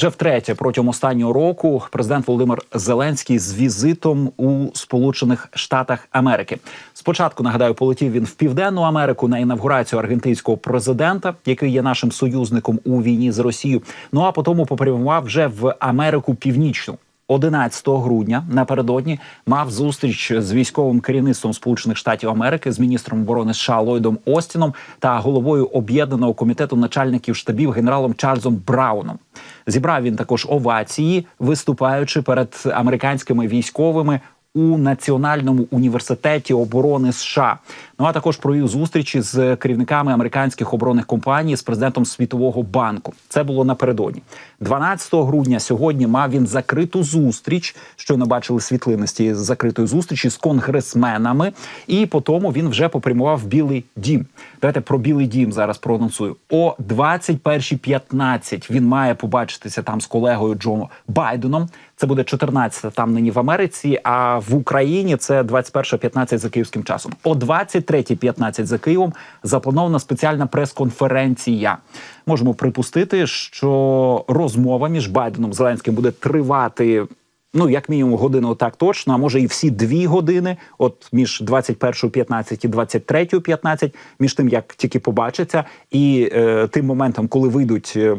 Вже втретє протягом останнього року президент Володимир Зеленський з візитом у Сполучених Штатах Америки. Спочатку нагадаю, полетів він в Південну Америку на інавгурацію аргентинського президента, який є нашим союзником у війні з Росією. Ну а потім попрямував вже в Америку Північну. 11 грудня напередодні мав зустріч з військовим керівництвом Сполучених Штатів Америки з міністром оборони США Ллойдом Остіном та головою об'єднаного комітету начальників штабів генералом Чарльзом Брауном. Зібрав він також овації, виступаючи перед американськими військовими у Національному університеті оборони США. Ну а також провів зустрічі з керівниками американських оборонних компаній з президентом Світового банку. Це було напередодні. 12 грудня сьогодні мав він закриту зустріч. що не бачили світлини з цієї закритої зустрічі з конгресменами. І по тому він вже попрямував в Білий Дім. Давайте про Білий Дім зараз проанонсую. О 21.15 він має побачитися там з колегою Джо Байденом. Це буде 14 там нині в Америці. А в Україні це 21.15 за київським часом. О 23.15 за Києвом запланована спеціальна прес-конференція. Можемо припустити, що розмова між Байденом і Зеленським буде тривати. Ну, як мінімум, годину так точно, а може і всі дві години, от між 21.15 і 23.15, між тим, як тільки побачаться, і е, тим моментом, коли вийдуть е,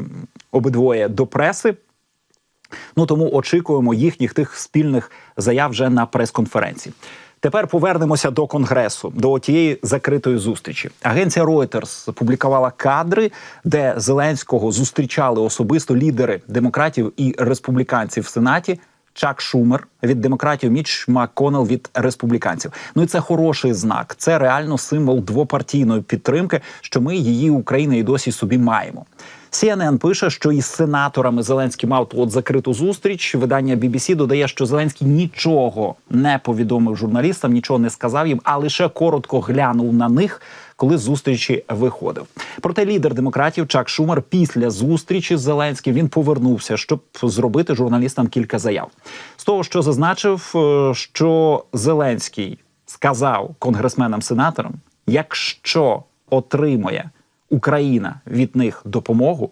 обидвоє до преси. Ну тому очікуємо їхніх тих спільних заяв вже на прес-конференції. Тепер повернемося до конгресу, до тієї закритої зустрічі. Агенція Reuters публікувала кадри, де Зеленського зустрічали особисто лідери демократів і республіканців в сенаті. Чак Шумер від демократів, Міч Макконел від республіканців. Ну і це хороший знак. Це реально символ двопартійної підтримки, що ми її Україна і досі собі маємо. CNN пише, що із сенаторами Зеленський мав от закриту зустріч. Видання BBC додає, що Зеленський нічого не повідомив журналістам, нічого не сказав їм, а лише коротко глянув на них. Коли з зустрічі виходив, проте лідер демократів Чак Шумер після зустрічі з Зеленським він повернувся, щоб зробити журналістам кілька заяв. З того, що зазначив, е, що Зеленський сказав конгресменам-сенаторам, якщо отримує Україна від них допомогу,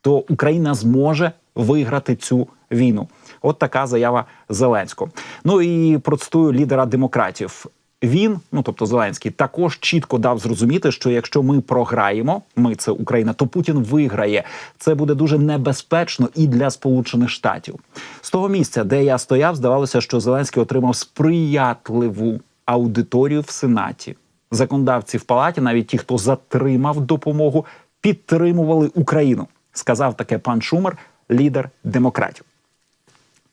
то Україна зможе виграти цю війну. От така заява Зеленського. Ну і процитую лідера демократів. Він, ну тобто Зеленський, також чітко дав зрозуміти, що якщо ми програємо, ми це Україна, то Путін виграє. Це буде дуже небезпечно і для Сполучених Штатів. З того місця, де я стояв, здавалося, що Зеленський отримав сприятливу аудиторію в Сенаті законодавці в палаті, навіть ті, хто затримав допомогу, підтримували Україну. Сказав таке пан Шумер, лідер демократів.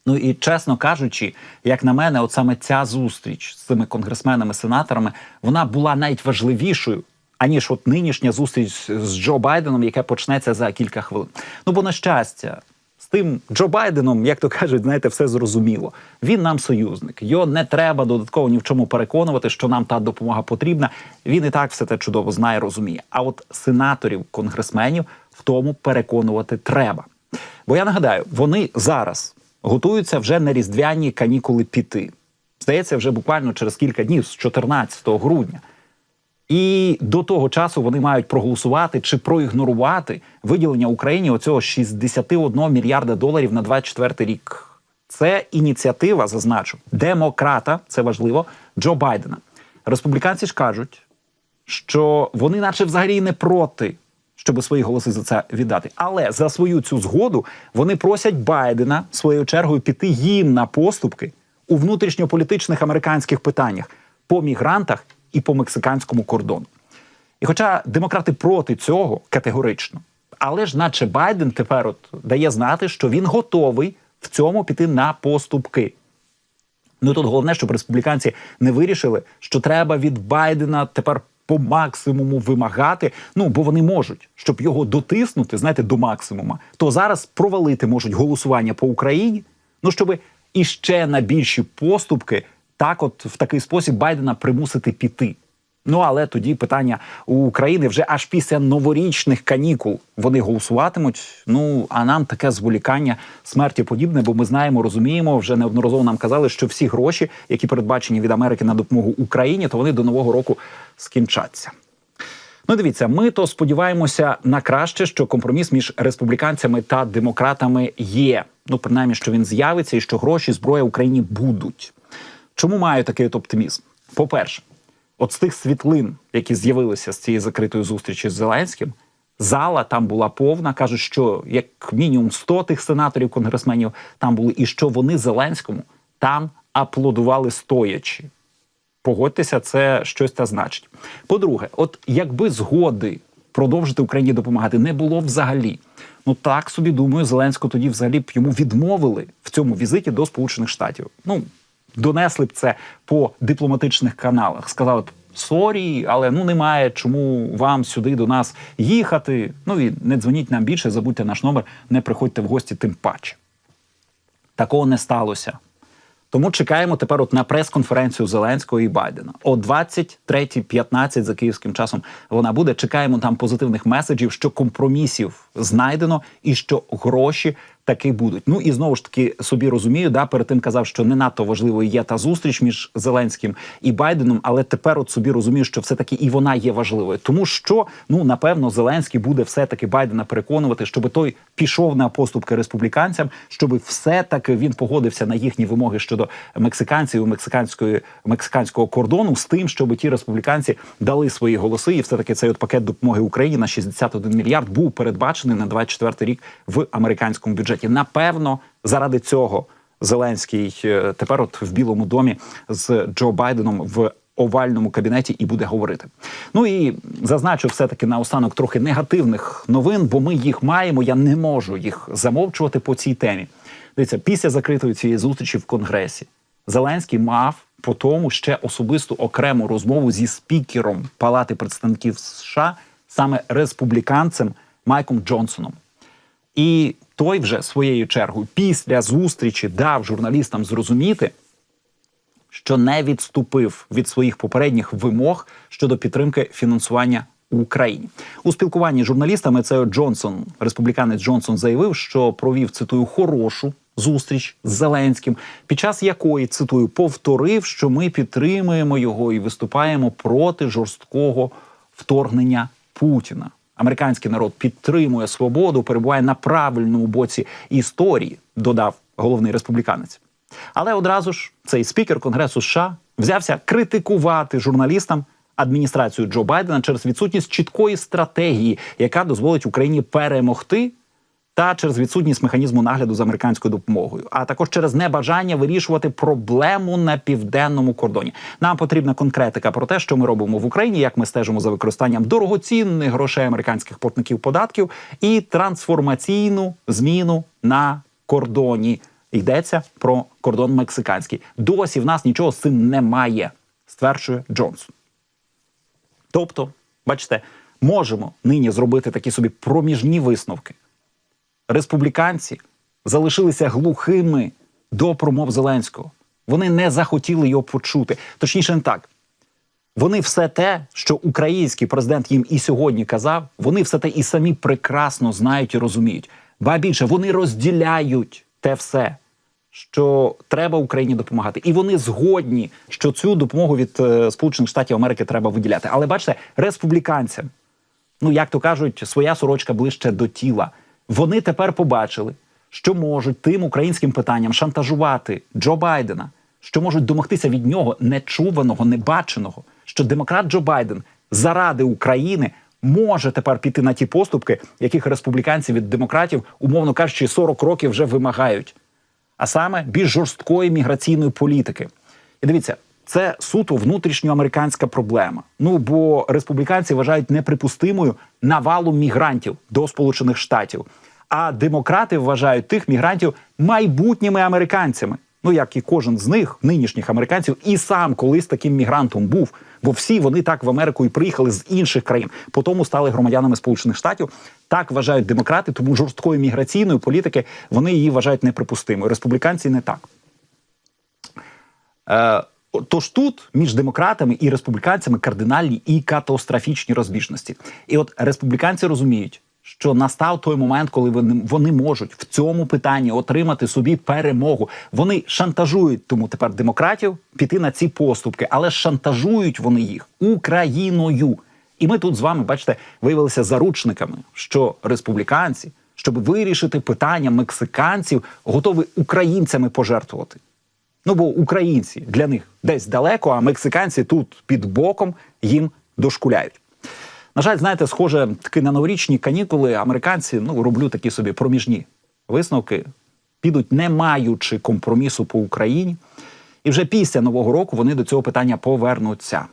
Ну і чесно кажучи, як на мене, от саме ця зустріч з цими конгресменами, сенаторами, вона була навіть важливішою. Аніж от нинішня зустріч з Джо Байденом, яка почнеться за кілька хвилин. Ну бо на щастя, з тим Джо Байденом, як то кажуть, знаєте, все зрозуміло. Він нам союзник. Його не треба додатково ні в чому переконувати, що нам та допомога потрібна. Він і так все це чудово знає, розуміє. А от сенаторів, конгресменів в тому переконувати треба. Бо я нагадаю, вони зараз готуються вже на різдвяні канікули піти. Здається, вже буквально через кілька днів, з 14 грудня. І до того часу вони мають проголосувати чи проігнорувати виділення Україні оцього 61 мільярда доларів на 24 рік. Це ініціатива, зазначу, демократа, це важливо, Джо Байдена. Республіканці ж кажуть, що вони, наче взагалі, не проти, щоб свої голоси за це віддати. Але за свою цю згоду вони просять Байдена своєю чергою піти їм на поступки у внутрішньополітичних американських питаннях по мігрантах і по мексиканському кордону. І хоча демократи проти цього категорично, але ж, наче Байден тепер от дає знати, що він готовий в цьому піти на поступки. Ну тут головне, щоб республіканці не вирішили, що треба від Байдена тепер по максимуму вимагати. Ну бо вони можуть, щоб його дотиснути, знаєте, до максимума, то зараз провалити можуть голосування по Україні. Ну щоб іще на більші поступки так, от в такий спосіб Байдена примусити піти. Ну але тоді питання у України вже аж після новорічних канікул вони голосуватимуть. Ну а нам таке зволікання смерті подібне, бо ми знаємо, розуміємо, вже неодноразово нам казали, що всі гроші, які передбачені від Америки на допомогу Україні, то вони до нового року скінчаться. Ну, дивіться, ми то сподіваємося на краще, що компроміс між республіканцями та демократами є. Ну, принаймні, що він з'явиться і що гроші зброя Україні будуть. Чому маю такий от оптимізм? По-перше, от з тих світлин, які з'явилися з цієї закритої зустрічі з Зеленським, зала там була повна. кажуть, що як мінімум 100 тих сенаторів, конгресменів там були, і що вони Зеленському там аплодували стоячи. Погодьтеся, це щось та значить. По-друге, от якби згоди продовжити Україні допомагати не було взагалі. Ну так собі думаю, Зеленського тоді взагалі б йому відмовили в цьому візиті до Сполучених Штатів. Ну донесли б це по дипломатичних каналах. Сказали б сорі, але ну немає чому вам сюди до нас їхати. Ну і не дзвоніть нам більше, забудьте наш номер, не приходьте в гості, тим паче. Такого не сталося. Тому чекаємо тепер от на прес-конференцію Зеленського і Байдена. О 23.15 за київським часом вона буде. Чекаємо там позитивних меседжів, що компромісів знайдено і що гроші таки будуть. Ну і знову ж таки собі розумію, да перед тим казав, що не надто важливою є та зустріч між Зеленським і Байденом, але тепер от собі розумію, що все таки і вона є важливою, тому що ну напевно Зеленський буде все таки Байдена переконувати, щоб той пішов на поступки республіканцям, щоб все таки він погодився на їхні вимоги щодо мексиканців мексиканської мексиканського кордону з тим, щоб ті республіканці дали свої голоси, і все таки цей от пакет допомоги Україні на 61 мільярд був передбачений на 24 рік в американському бюджеті. Напевно, заради цього Зеленський е, тепер, от в Білому домі з Джо Байденом в. Овальному кабінеті і буде говорити. Ну і зазначу все таки наостанок трохи негативних новин, бо ми їх маємо. Я не можу їх замовчувати по цій темі. Дивіться, після закритої цієї зустрічі в Конгресі Зеленський мав по тому ще особисту окрему розмову зі спікером Палати представників США, саме республіканцем Майком Джонсоном. І той вже своєю чергою після зустрічі дав журналістам зрозуміти, що не відступив від своїх попередніх вимог щодо підтримки фінансування Україні у спілкуванні з журналістами. Це Джонсон, республіканець Джонсон, заявив, що провів цитую хорошу зустріч з Зеленським, під час якої цитую повторив, що ми підтримуємо його і виступаємо проти жорсткого вторгнення Путіна. Американський народ підтримує свободу, перебуває на правильному боці історії, додав головний республіканець. Але одразу ж цей спікер Конгресу США взявся критикувати журналістам адміністрацію Джо Байдена через відсутність чіткої стратегії, яка дозволить Україні перемогти. Та через відсутність механізму нагляду за американською допомогою, а також через небажання вирішувати проблему на південному кордоні. Нам потрібна конкретика про те, що ми робимо в Україні, як ми стежимо за використанням дорогоцінних грошей американських платників податків і трансформаційну зміну на кордоні. Йдеться про кордон мексиканський. Досі в нас нічого з цим немає, стверджує Джонсон. Тобто, бачите, можемо нині зробити такі собі проміжні висновки. Республіканці залишилися глухими до промов Зеленського. Вони не захотіли його почути. Точніше, не так. Вони все те, що український президент їм і сьогодні казав, вони все те і самі прекрасно знають і розуміють. Ба більше вони розділяють те все, що треба Україні допомагати, і вони згодні, що цю допомогу від е, Сполучених Штатів Америки треба виділяти. Але бачите, республіканцям, ну як то кажуть, своя сорочка ближче до тіла. Вони тепер побачили, що можуть тим українським питанням шантажувати Джо Байдена, що можуть домогтися від нього нечуваного, небаченого, що демократ Джо Байден заради України може тепер піти на ті поступки, яких республіканці від демократів, умовно кажучи, 40 років вже вимагають, а саме більш жорсткої міграційної політики. І дивіться. Це суто внутрішньоамериканська проблема. Ну бо республіканці вважають неприпустимою навалу мігрантів до Сполучених Штатів. А демократи вважають тих мігрантів майбутніми американцями. Ну як і кожен з них, нинішніх американців, і сам колись таким мігрантом був. Бо всі вони так в Америку і приїхали з інших країн, потім стали громадянами Сполучених Штатів. Так вважають демократи, тому жорсткої міграційної політики вони її вважають неприпустимою. Республіканці не так. Е, Тож тут між демократами і республіканцями кардинальні і катастрофічні розбіжності. І от республіканці розуміють, що настав той момент, коли вони вони можуть в цьому питанні отримати собі перемогу. Вони шантажують тому тепер демократів піти на ці поступки, але шантажують вони їх Україною. І ми тут з вами, бачите, виявилися заручниками, що республіканці, щоб вирішити питання мексиканців, готові українцями пожертвувати. Ну бо українці для них десь далеко, а мексиканці тут під боком їм дошкуляють. На жаль, знаєте, схоже, таки на новорічні канікули американці ну роблю такі собі проміжні висновки, підуть, не маючи компромісу по Україні, і вже після нового року вони до цього питання повернуться.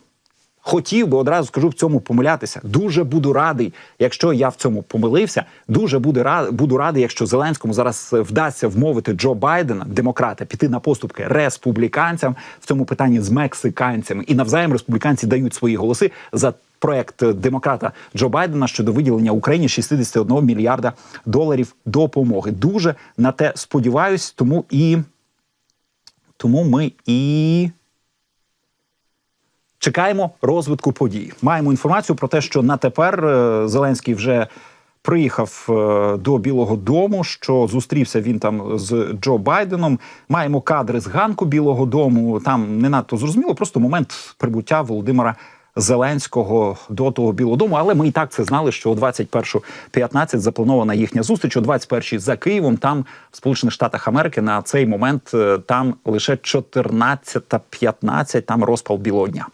Хотів би одразу скажу в цьому помилятися. Дуже буду радий, якщо я в цьому помилився. Дуже буду радий, буду радий, якщо Зеленському зараз е, вдасться вмовити Джо Байдена, демократа, піти на поступки республіканцям в цьому питанні з мексиканцями. І навзаєм республіканці дають свої голоси за проект демократа Джо Байдена щодо виділення Україні 61 мільярда доларів допомоги. Дуже на те сподіваюсь, тому і тому ми і. Чекаємо розвитку подій. Маємо інформацію про те, що на тепер е, Зеленський вже приїхав е, до Білого Дому. Що зустрівся він там з Джо Байденом. Маємо кадри з ганку Білого Дому. Там не надто зрозуміло, просто момент прибуття Володимира. Зеленського до того Білого Дому, але ми і так це знали, що о 21.15 запланована їхня зустріч, о 21.00 за Києвом. Там в Сполучених Штатах Америки на цей момент е, там лише 14.15, там розпал білого дня.